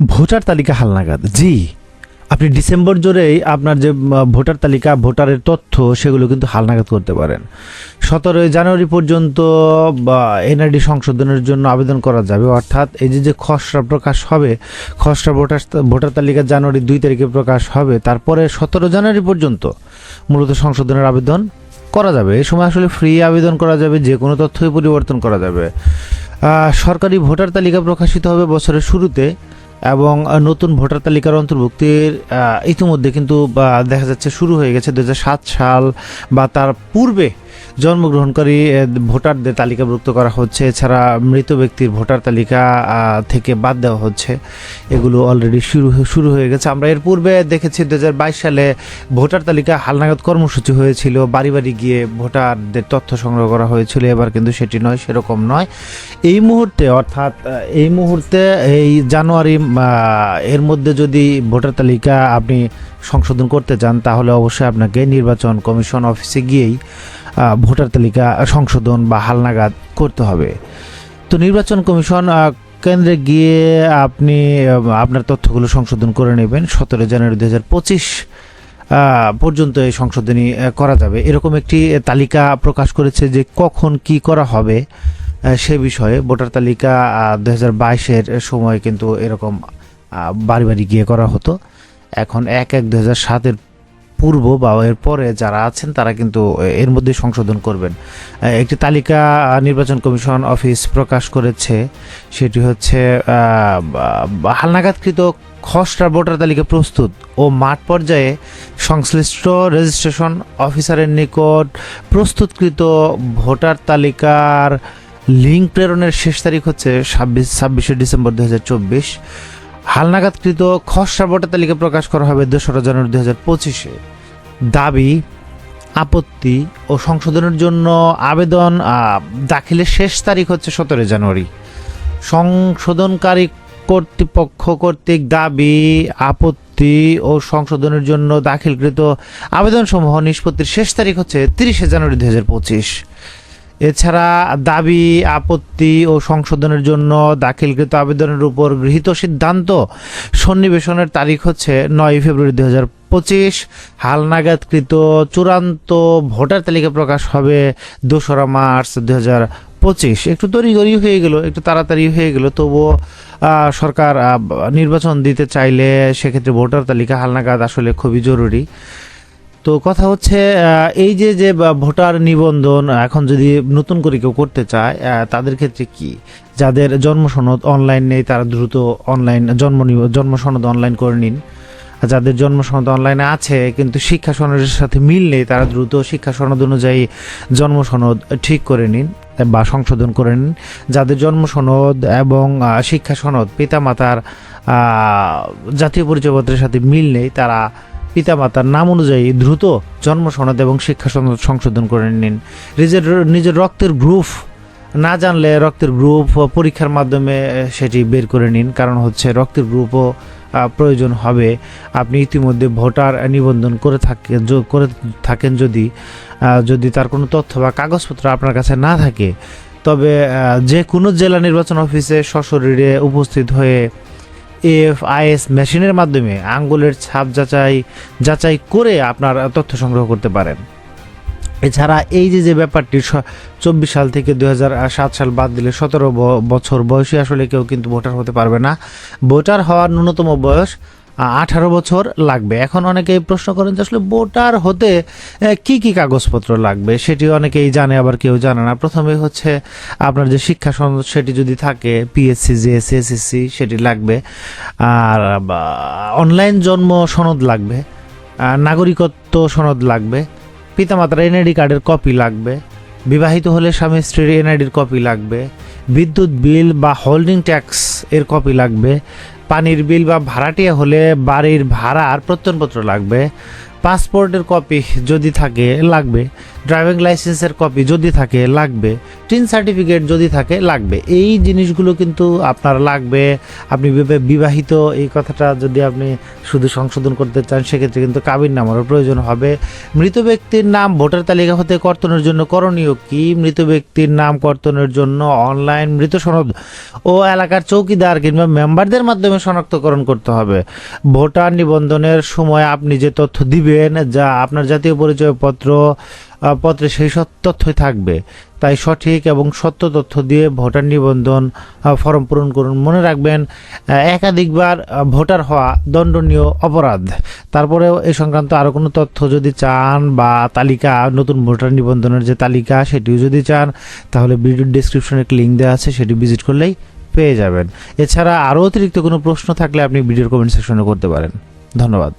Voter তালিকা হালনাগাদ। জি, আপনি ডিসেম্বর জুড়েই আপনার যে ভোটার তালিকা, ভোটারের তথ্য, সেগুলো কিন্তু হালনাগাদ করতে পারেন। সতেরোই জানুয়ারি পর্যন্ত এনআইডি সংশোধনের জন্য আবেদন করা যাবে। অর্থাৎ এই যে যে খসড়া প্রকাশ হবে, খসড়া ভোটার ভোটার তালিকা জানুয়ারি দুই তারিখে প্রকাশ হবে, তারপরে সতেরো জানুয়ারি পর্যন্ত মূলত সংশোধনের আবেদন করা যাবে। এই সময় আসলে ফ্রি আবেদন করা যাবে, যে কোনো তথ্যই পরিবর্তন করা যাবে। সরকারি ভোটার তালিকা প্রকাশিত হবে বছরের শুরুতে। এবং নতুন ভোটার তালিকার অন্তর্ভুক্তির ইতিমধ্যে কিন্তু দেখা যাচ্ছে শুরু হয়ে গেছে দু হাজার সাত সাল বা তার পূর্বে জন্মগ্রহণকারী ভোটারদের তালিকাভুক্ত করা হচ্ছে। এছাড়া মৃত ব্যক্তির ভোটার তালিকা থেকে বাদ দেওয়া হচ্ছে। এগুলো অলরেডি শুরু শুরু হয়ে গেছে। আমরা এর পূর্বে দেখেছি দু হাজার বাইশ সালে ভোটার তালিকা হালনাগাদ কর্মসূচি হয়েছিল। বাড়ি বাড়ি গিয়ে ভোটারদের তথ্য সংগ্রহ করা হয়েছিল। এবার কিন্তু সেটি নয়, সেরকম নয়। এই মুহূর্তে, অর্থাৎ এই মুহূর্তে, এই জানুয়ারি এর মধ্যে যদি ভোটার তালিকা আপনি সংশোধন করতে চান, তাহলে অবশ্যই আপনাকে নির্বাচন কমিশন অফিসে গিয়েই ভোটার তালিকা সংশোধন বা হালনাগাদ করতে হবে। তো নির্বাচন কমিশন কেন্দ্রে গিয়ে আপনি আপনার তথ্যগুলো সংশোধন করে নেবেন। সতেরো জানুয়ারি দু হাজার পঁচিশ পর্যন্ত এই সংশোধনী করা যাবে। এরকম একটি তালিকা প্রকাশ করেছে যে কখন কি করা হবে সে বিষয়ে ভোটার তালিকা দু হাজার বাইশের সময় কিন্তু এরকম বাড়ি বাড়ি গিয়ে করা হতো। এখন এক এক দু হাজার সাতের পূর্ব বা এর পরে যারা আছেন, তারা কিন্তু এর মধ্যে সংশোধন করবেন। একটি তালিকা নির্বাচন কমিশন অফিস প্রকাশ করেছে। সেটি হচ্ছে হালনাগাদকৃত খসড়া ভোটার তালিকা প্রস্তুত ও মাঠ পর্যায়ে সংশ্লিষ্ট রেজিস্ট্রেশন অফিসারের নিকট প্রস্তুতকৃত ভোটার তালিকার লিঙ্ক প্রেরণের শেষ তারিখ হচ্ছে ছাব্বিশ, ছাব্বিশে ডিসেম্বর দু হাজার চব্বিশ। হালনাগাদকৃত খসড়া ভোটার তালিকা প্রকাশ করা হবে দোসরা জানুয়ারি দু হাজার পঁচিশে। দাবি, আপত্তি ও সংশোধনের জন্য আবেদন দাখিলের শেষ তারিখ হচ্ছে সতেরো জানুয়ারি। সংশোধনকারী কর্তৃপক্ষ কর্তৃক দাবি, আপত্তি ও সংশোধনের জন্য দাখিলকৃত আবেদনসমূহ নিষ্পত্তির শেষ তারিখ হচ্ছে তিরিশে জানুয়ারি দুই হাজার পঁচিশ। এছাড়া দাবি, আপত্তি ও সংশোধনের জন্য দাখিলকৃত আবেদনের উপর গৃহীত সিদ্ধান্ত সন্নিবেশনের তারিখ হচ্ছে নয় ফেব্রুয়ারি দুই হাজার পঁচিশ। হালনাগাদকৃত চূড়ান্ত ভোটার তালিকা প্রকাশ হবে দোসরা মার্চ দুই হাজার পঁচিশ। একটু তড়িগড়ি হয়ে গেল, একটু তাড়াতাড়ি হয়ে গেল, তবুও সরকার নির্বাচন দিতে চাইলে সেক্ষেত্রে ভোটার তালিকা হালনাগাদ আসলে খুবই জরুরি। তো কথা হচ্ছে এই যে যে ভোটার নিবন্ধন এখন যদি নতুন করে কেউ করতে চায় তাদের ক্ষেত্রে কি? যাদের জন্ম সনদ অনলাইন নেই, তারা দ্রুত অনলাইন জন্ম জন্ম সনদ অনলাইন করে নিন। যাদের জন্ম সনদ অনলাইনে আছে, কিন্তু শিক্ষা সনদের সাথে মিল নেই, তারা দ্রুত শিক্ষা সনদ অনুযায়ী জন্ম সনদ ঠিক করে নিন, বা সংশোধন করে নিন। যাদের জন্ম সনদ এবং শিক্ষা সনদ পিতামাতার জাতীয় পরিচয়পত্রের সাথে মিল নেই, তারা পিতামাতার নাম অনুযায়ী দ্রুত জন্ম সনদ এবং শিক্ষা সনদ সংশোধন করে নিন। নিজের নিজের রক্তের গ্রুপ না জানলে রক্তের গ্রুপ পরীক্ষার মাধ্যমে সেটি বের করে নিন। কারণ হচ্ছে রক্তের গ্রুপও প্রয়োজন হবে। আপনি ইতিমধ্যে ভোটার নিবন্ধন করে থাকেন করে থাকেন যদি যদি তার কোনো তথ্য বা কাগজপত্র আপনার কাছে না থাকে। তবে যে কোনো জেলা নির্বাচন অফিসে সশরীরে উপস্থিত হয়ে এফ আইএস মেশিনের মাধ্যমে আঙ্গুলের ছাপ যাচাই যাচাই করে আপনার তথ্য সংগ্রহ করতে পারেন। এছাড়া এই যে যে ব্যাপারটি চব্বিশ সাল থেকে দুই সাত সাল বাদ দিলে সতেরো বছর বয়সী আসলে কেউ কিন্তু ভোটার হতে পারবে না। ভোটার হওয়ার ন্যূনতম বয়স আঠারো বছর লাগবে। এখন অনেকেই প্রশ্ন করেন যে আসলে ভোটার হতে কি কি কাগজপত্র লাগবে? সেটি অনেকেই জানে, আবার কেউ জানে না। প্রথমে হচ্ছে আপনার যে শিক্ষা সনদ, সেটি যদি থাকে পিএসসি জিএসসি এসএসসি সেটি লাগবে। আর অনলাইন জন্ম সনদ লাগবে। নাগরিকত্ব সনদ লাগবে। পিতামাতার এনআইডি কার্ডের কপি লাগবে। বিবাহিত হলে স্বামী স্ত্রীর এনআইডির কপি লাগবে। বিদ্যুৎ বিল বা হোল্ডিং ট্যাক্স এর কপি লাগবে। পানির বিল বা ভাড়াটিয়া হলে বাড়ির ভাড়ার প্রত্যয়নপত্র লাগবে। পাসপোর্টের কপি যদি থাকে, লাগবে। ড্রাইভিং লাইসেন্সের কপি যদি থাকে, লাগবে। টিন সার্টিফিকেট যদি থাকে, লাগবে। এই জিনিসগুলো কিন্তু আপনার লাগবে। আপনি বিবে- বিবাহিত, এই কথাটা যদি আপনি শুধু সংশোধন করতে চান, সেক্ষেত্রে কিন্তু কাবির নামারও প্রয়োজন হবে। মৃত ব্যক্তির নাম, ভোটার তালিকা হতে কর্তনের জন্য করণীয় কি? মৃত ব্যক্তির নাম কর্তনের জন্য অনলাইন মৃত সনদ ও এলাকার চৌকিদার কিংবা মেম্বারদের মাধ্যমে শনাক্তকরণ করতে হবে। ভোটার নিবন্ধনের সময় আপনি যে তথ্য দিবেন যা আপনার জাতীয় পরিচয়পত্র পত্রে সেই সব তথ্যই থাকবে। তাই সঠিক এবং সত্য তথ্য দিয়ে ভোটার নিবন্ধন ফর্ম পূরণ করুন। মনে রাখবেন একাধিকবার ভোটার হওয়া দণ্ডনীয় অপরাধ। তারপরেও এই সংক্রান্ত আরও কোনো তথ্য যদি চান বা তালিকা, নতুন ভোটার নিবন্ধনের যে তালিকা, সেটিও যদি চান, তাহলে ভিডিও ডিসক্রিপশনে একটি লিঙ্ক দেওয়া আছে, সেটি ভিজিট করলেই পেয়ে যাবেন। এছাড়া আরও অতিরিক্ত কোনো প্রশ্ন থাকলে আপনি ভিডিওর কমেন্ট সেকশনে করতে পারেন। ধন্যবাদ।